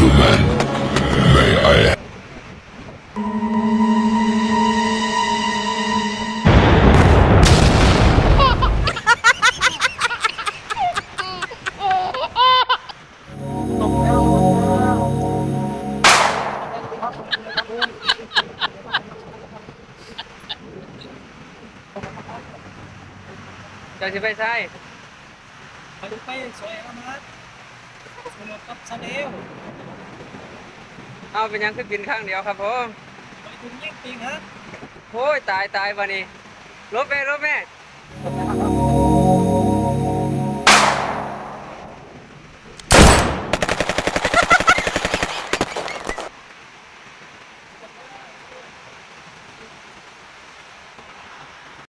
gentlemen, may I... จะไปใช่ไปไปสวยแล้วมั้งสนุกกับซาเดล เอาเป็นยังคือบินข้างเดียวครับผมไปถึงยิ่งปิงฮะโอ้ยตายตายวันนี้ลบแม่รบแม่